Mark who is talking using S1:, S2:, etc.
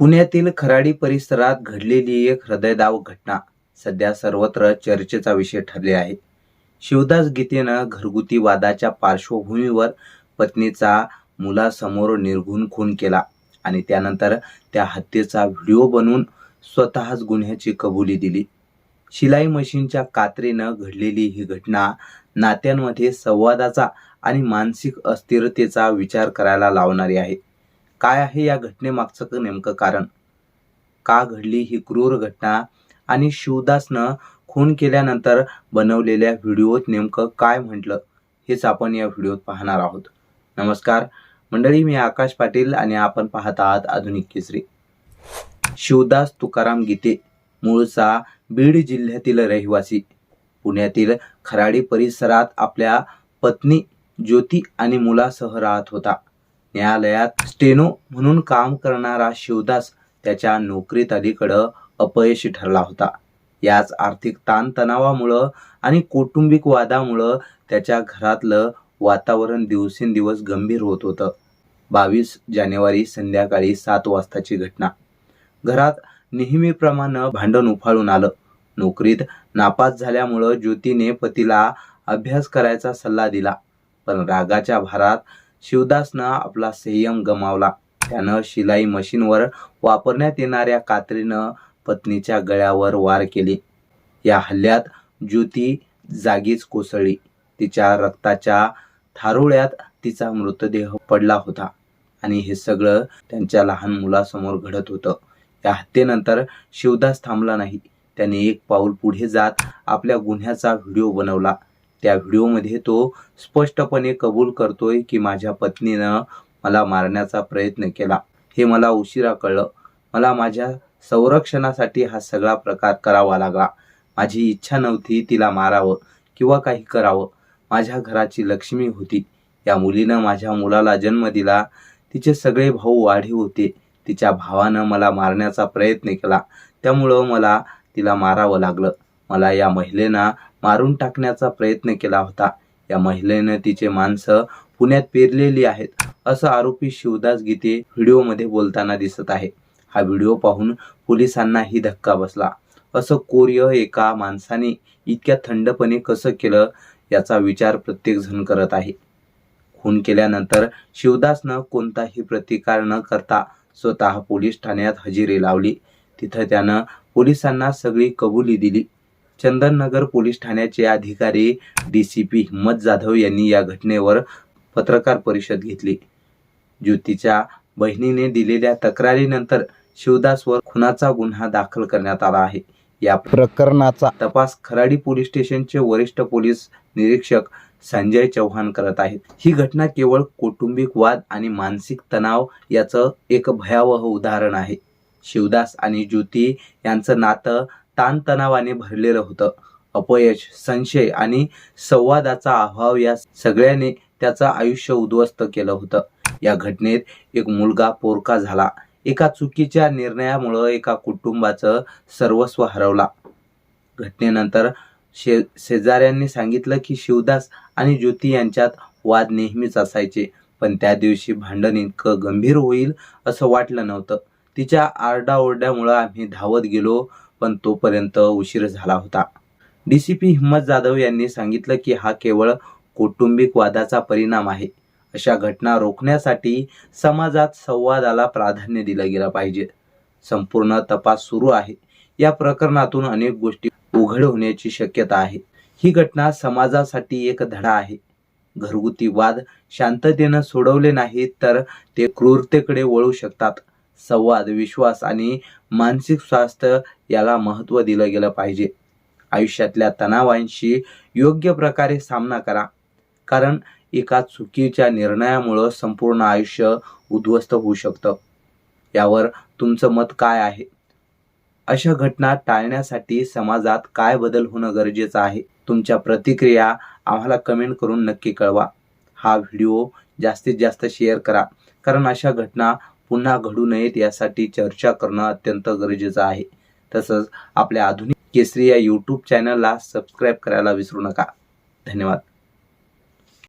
S1: पुण्यातील खराडी परिसरात घडलेली एक हृदयदाव घटना सध्या सर्वत्र चर्चेचा विषय ठरले आहे. शिवदास गीतेनं घरगुती वादाच्या पार्श्वभूमीवर पत्नीचा मुलासमोर निर्घुण खून केला आणि त्यानंतर त्या हत्येचा व्हिडिओ बनवून स्वतःच गुन्ह्याची कबुली दिली. शिलाई मशीनच्या कात्रीनं घडलेली ही घटना नात्यांमध्ये संवादाचा आणि मानसिक अस्थिरतेचा विचार करायला लावणारी आहे. काय आहे या घटनेमागचं नेमकं कारण? का घडली ही क्रूर घटना? आणि शिवदासनं खून केल्यानंतर बनवलेल्या व्हिडिओत नेमकं काय म्हटलं? हेच आपण या व्हिडिओत पाहणार आहोत. नमस्कार. मंडळी मी आकाश पाटील आणि आपण पाहत आहात आधुनिक केसरी. शिवदास तुकाराम गीते मूळचा बीड जिल्ह्यातील रहिवासी. पुण्यातील खराडी परिसरात आपल्या पत्नी ज्योती आणि मुलासह राहत होता. न्यायालयात स्टेनो म्हणून काम करणारा शिवदास त्याच्या नोकरीत अलीकडं अपयशी ठरला होता. याच आर्थिक ताणतणावामुळं आणि कौटुंबिक वादामुळं त्याच्या घरातलं वातावरण दिवसेंदिवस गंभीर होत होतं. बावीस जानेवारी संध्याकाळी सात वाजताची घटना. घरात नेहमीप्रमाणे भांडण उफाळून आलं. नोकरीत नापास झाल्यामुळं ज्योतीने पतीला अभ्यास करायचा सल्ला दिला. पण रागाच्या भारात शिवदासनं आपला संयम गमावला. त्यानं शिलाई मशीनवर वापरण्यात येणाऱ्या कात्रीनं पत्नीच्या गळ्यावर वार केले. या हल्ल्यात ज्योती जागीच कोसळली. तिच्या रक्ताच्या थारोळ्यात तिचा मृतदेह पडला होता. आणि हे सगळं त्यांच्या लहान मुलासमोर घडत होतं. या हत्येनंतर शिवदास थांबला नाही. त्याने एक पाऊल पुढे जात आपल्या गुन्ह्याचा व्हिडिओ बनवला. त्या व्हिडिओमध्ये तो स्पष्टपणे कबूल करतोय की माझ्या पत्नीनं मला मारण्याचा प्रयत्न केला. हे मला उशिरा कळलं. मला माझ्या संरक्षणासाठी हा सगळा प्रकार करावा लागला. माझी इच्छा नव्हती तिला मारावं किंवा काही करावं. माझ्या घराची लक्ष्मी होती. या मुलीनं माझ्या मुलाला जन्म दिला. तिचे सगळे भाऊ वाढीव होते. तिच्या भावानं मला मारण्याचा प्रयत्न केला. त्यामुळं मला तिला मारावं लागलं. मला या महिलेनं मारून टाकण्याचा प्रयत्न केला होता. या महिलेनं तिचे माणसं पुण्यात पेरलेली आहेत असं आरोपी शिवदास गीते व्हिडिओमध्ये बोलताना दिसत आहे. हा व्हिडिओ पाहून पोलिसांनाही धक्का बसला. असं कोर्य एका माणसाने इतक्या थंडपणे कसं केलं याचा विचार प्रत्येकजण करत आहे. खून केल्यानंतर शिवदासनं कोणताही प्रतिकार न करता स्वतः पोलीस ठाण्यात हजेरी लावली. तिथं त्यानं पोलिसांना सगळी कबुली दिली. चंदननगर पोलीस ठाण्याचे अधिकारी डी सी पी हिम्मत जाधव यांनी या घटनेवर पत्रकार परिषद घेतली. ज्योतीच्या बहिणीने दिलेल्या तक्रारीनंतर शिवदासवर खुनाचा गुन्हा दाखल करण्यात आला आहे. या प्रकरणाचा तपास खराडी पोलीस स्टेशनचे वरिष्ठ पोलीस निरीक्षक संजय चव्हाण करत आहेत. ही घटना केवळ कौटुंबिक वाद आणि मानसिक तणाव याचं एक भयावह उदाहरण आहे. शिवदास आणि ज्योती यांचं नातं ताणतणावाने भरलेलं होतं. अपयश संशय आणि संवादाचा अभाव या सगळ्याने त्याचं आयुष्य उद्ध्वस्त केलं होतं. या घटनेत एक मुलगा पोरका झाला. एका चुकीच्या निर्णयामुळं एका कुटुंबाचं सर्वस्व हरवला. घटनेनंतर शे शेजाऱ्यांनी सांगितलं की शिवदास आणि ज्योती यांच्यात वाद नेहमीच असायचे पण त्या दिवशी भांडण इतकं गंभीर होईल असं वाटलं नव्हतं. तिच्या आरडाओरड्यामुळं आम्ही धावत गेलो पण तोपर्यंत उशीर झाला होता. डी सी पी हिम्मत जाधव यांनी सांगितलं की हा केवळ कौटुंबिक वादाचा परिणाम आहे. अशा घटना रोखण्यासाठी समाजात संवादाला प्राधान्य दिलं गेलं पाहिजे. संपूर्ण तपास सुरू आहे. या प्रकरणातून अनेक गोष्टी उघड होण्याची शक्यता आहे. ही घटना समाजासाठी एक धडा आहे. घरगुती वाद शांततेनं सोडवले नाहीत तर ते क्रूरतेकडे वळू शकतात. संवाद विश्वास आणि मानसिक स्वास्थ्य याला महत्त्व दिलं गेलं पाहिजे. आयुष्यातल्या तणावांशी योग्य प्रकारे सामना करा. कारण एका चुकीच्या निर्णयामुळं संपूर्ण आयुष्य उद्ध्वस्त होऊ शकतं. यावर तुमचं मत काय आहे? अशा घटना टाळण्यासाठी समाजात काय बदल होणं गरजेचं आहे? तुमच्या प्रतिक्रिया आम्हाला कमेंट करून नक्की कळवा. हा व्हिडिओ जास्तीत जास्त शेअर करा. कारण अशा घटना पुन्हा घडू नयेत यासाठी चर्चा करणं अत्यंत गरजेचं आहे. तसंच आपल्या आधुनिक केसरी या यूट्यूब चॅनलला सबस्क्राईब करायला विसरू नका. धन्यवाद.